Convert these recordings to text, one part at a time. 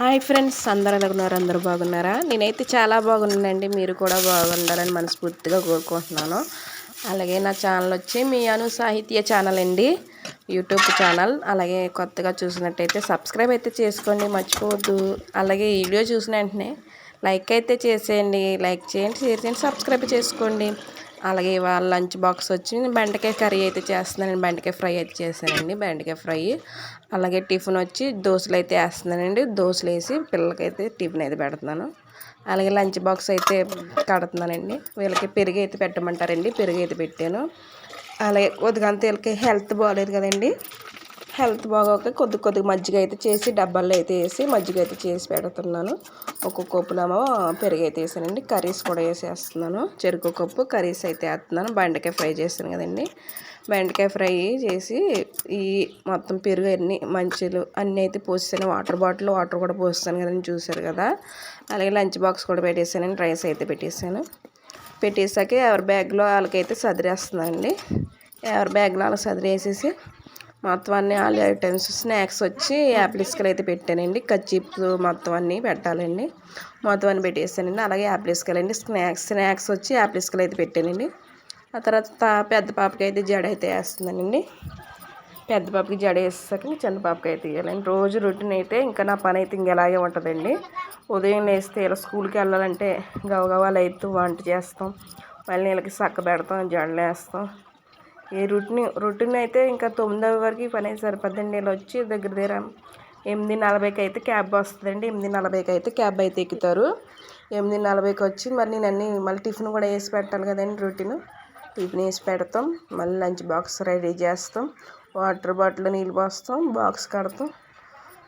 Hi friends అందరూ ఎలాగున్నారు అందరూ బాగున్నారా? నేనైతే చాలా బాగున్నానండి. మీరు కూడా బాగుండాలని మనస్ఫూర్తిగా కోరుకుంటున్నాను. అలాగే నా ఛానల్ వచ్చి మీ అను సాహిత్య ఛానల్ అండి. YouTube channel. అలాగే కొత్తగా చూసినట్టయితే సబ్స్క్రైబ్ అయితే చేసుకోండి మర్చిపోవద్దు. అలాగే వీడియో చూసిన వెంటనే లైక్ అయితే చేసేయండి. లైక్ చేయండి షేర్ చేయండి సబ్స్క్రైబ్ చేసుకోండి. అలాగే వాళ్ళ లంచ్ బాక్స్ వచ్చి నేను బెండకాయ కర్రీ అయితే చేస్తున్నానండి. బెండకాయ ఫ్రై అయితే చేశానండి. బెండకాయ ఫ్రై. అలాగే టిఫిన్ వచ్చి దోశలు అయితే వేస్తున్నానండి. దోశలు వేసి పిల్లలకైతే టిఫిన్ అయితే పెడుతున్నాను. అలాగే లంచ్ బాక్స్ అయితే కడుతున్నానండి. వీళ్ళకి పెరుగు అయితే పెట్టమంటారండి. పెరుగు అయితే పెట్టాను. అలాగే కొద్దిగా అంత వీళ్ళకి హెల్త్ బాగాలేదు కదండి. హెల్త్ బాగోక కొద్ది కొద్దిగా మజ్జిగ అయితే చేసి డబ్బాల్లో అయితే వేసి మజ్జిగ అయితే చేసి పెడుతున్నాను. ఒక కప్పులేమో పెరుగు అయితే వేసానండి. కర్రీస్ కూడా వేసేస్తున్నాను. చెరుకు కప్పు కర్రీస్ అయితే వేస్తున్నాను. బెండకాయ ఫ్రై చేస్తాను కదండి. బెండకాయ ఫ్రై చేసి ఈ మొత్తం పెరుగు అన్ని మంచిలు అన్నీ అయితే పోసేసాను. వాటర్ బాటిల్ వాటర్ కూడా పోస్తాను కదండి. చూశారు కదా. అలాగే లంచ్ బాక్స్ కూడా పెట్టేసానండి. రైస్ అయితే పెట్టేసాను. పెట్టేసాక ఎవరి బ్యాగ్లో వాళ్ళకైతే సదిరేస్తుందండి ఎవరి బ్యాగ్లో వాళ్ళకి సదిరేసేసి మొత్తం అన్ని ఆల్ ఐటమ్స్ స్నాక్స్ వచ్చి యాపిల్స్కలు అయితే పెట్టానండి. కచ్చిప్స్ మొత్తం అన్నీ పెట్టాలండి. మొత్తం అన్ని పెట్టేసానండి అలాగే యాపిల్స్కలు అండి. స్నాక్స్ స్నాక్స్ వచ్చి యాపిల్స్కలు అయితే పెట్టానండి. ఆ తర్వాత పెద్ద పాపకి అయితే జడ అయితే వేస్తుందండి పెద్ద పాపకి జడ వేసాక చిన్న పాపకి అయితే వేయాలండి. రోజు రొటీన్ అయితే ఇంకా నా పని అయితే ఇంకెలాగే ఉంటుందండి. ఉదయం లేస్తే ఇలా స్కూల్కి వెళ్ళాలంటే గవగవాలు అయితే వంట చేస్తాం. మళ్ళీ వీళ్ళకి సక్క పెడతాం జడలు వేస్తాం. ఈ రొటీన్ రొటీన్ అయితే ఇంకా తొమ్మిదవ వరకు పని అయితే సరిపోద్దండి. ఇలా వచ్చి దగ్గర దగ్గర ఎనిమిది నలభైకి అయితే క్యాబ్ వస్తుందండి. ఎనిమిది నలభైకి అయితే క్యాబ్ అయితే ఎక్కుతారు. ఎనిమిది నలభైకి వచ్చి మరి నేను అన్ని మళ్ళీ టిఫిన్ కూడా వేసి పెట్టాలి కదండి రొటీన్. టిఫిన్ వేసి పెడతాం. మళ్ళీ లంచ్ బాక్స్ రెడీ చేస్తాం. వాటర్ బాటిల్ నీళ్ళు పోస్తాం. బాక్స్ కడతాం.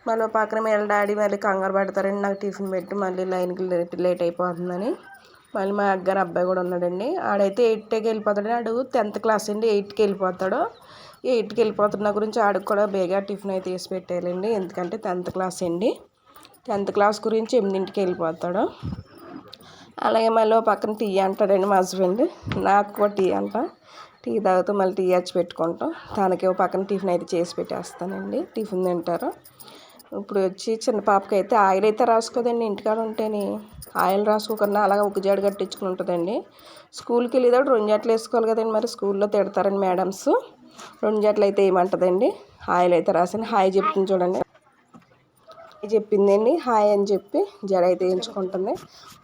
మళ్ళీ పక్కన మళ్ళీ డాడీ మళ్ళీ కంగారు పెడతారండి. నాకు టిఫిన్ పెట్టి మళ్ళీ లైన్కి లేట్ లేట్ అయిపోతుందని. మళ్ళీ మా అగ్గారు అబ్బాయి కూడా ఉన్నాడండి. ఆడైతే ఎయిట్కి వెళ్ళిపోతాడు. ఆడు టెన్త్ క్లాస్ అండి. ఎయిట్కి వెళ్ళిపోతాడు. ఎయిట్కి వెళ్ళిపోతున్న గురించి ఆడికి కూడా బేగా టిఫిన్ అయితే వేసి పెట్టేయాలండి ఎందుకంటే టెన్త్ క్లాస్ అండి. టెన్త్ క్లాస్ గురించి ఎనిమిదింటికి వెళ్ళిపోతాడు. అలాగే మళ్ళీ పక్కన టీ అంటాడండి మా హస్బెండ్ నాకు కూడా టీ అంట. టీ తాగుతూ మళ్ళీ టీ వచ్చి పెట్టుకుంటాం. తనకి పక్కన టిఫిన్ అయితే చేసి పెట్టేస్తానండి. టిఫిన్ తింటారు. ఇప్పుడు వచ్చి చిన్న పాపకి అయితే ఆయిల్ అయితే రాసుకోదండి. ఇంటికాడ ఉంటేనే ఆయిల్ రాసుకోకుండా అలాగ ఒక జాడు కట్టించుకుని ఉంటుందండి. స్కూల్కి వెళ్ళేటప్పుడు రెండు జట్లు వేసుకోవాలి కదండి మరి. స్కూల్లో తిడతారండి మేడమ్స్. రెండు జట్లు అయితే ఏమంటుందండి ఆయిల్ అయితే రాసాను హాయ్ చెప్తుంది చూడండి. చెప్పిందండి. హాయ్ అని చెప్పి జడ అయితే వేయించుకుంటుంది.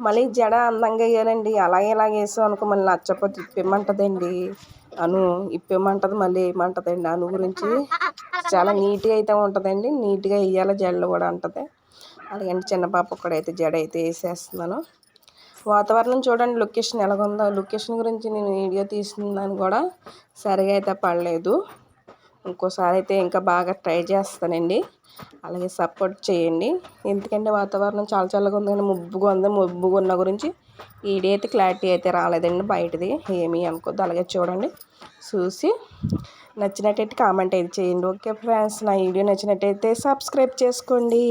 మళ్ళీ జడ అందంగా వేయాలండి. అలాగే ఇలాగ వేసాం అనుకో మళ్ళీ నచ్చకపోతే తిప్పిమ్మంటుందండి అను ఇప్పేమంటది మళ్ళీ ఏమంటదండి? అను గురించి చాలా నీట్గా అయితే ఉంటుందండి. నీట్గా వేయాలి జడలు కూడా ఉంటుంది అలాగే చిన్న పాప అయితే జడ అయితే వేసేస్తున్నాను. వాతావరణం చూడండి లొకేషన్ ఎలాగుందో. లొకేషన్ గురించి నేను వీడియో తీసుకుందాన్ని కూడా. సరిగా అయితే పడలేదు. ఇంకోసారి అయితే ఇంకా బాగా ట్రై చేస్తానండి. అలాగే సపోర్ట్ చేయండి. ఎందుకంటే వాతావరణం చాలా చల్లగా ఉంది కానీ ముబ్బుగా ఉంది. ముబ్బుగా ఉన్న గురించి ఈడైతే అయితే క్లారిటీ అయితే రాలేదండి బయటది. ఏమీ అనుకోద్దు. అలాగే చూడండి. చూసి నచ్చినట్టయితే కామెంట్ అయితే చేయండి. ఓకే ఫ్రెండ్స్ నా వీడియో నచ్చినట్టయితే సబ్స్క్రైబ్ చేసుకోండి.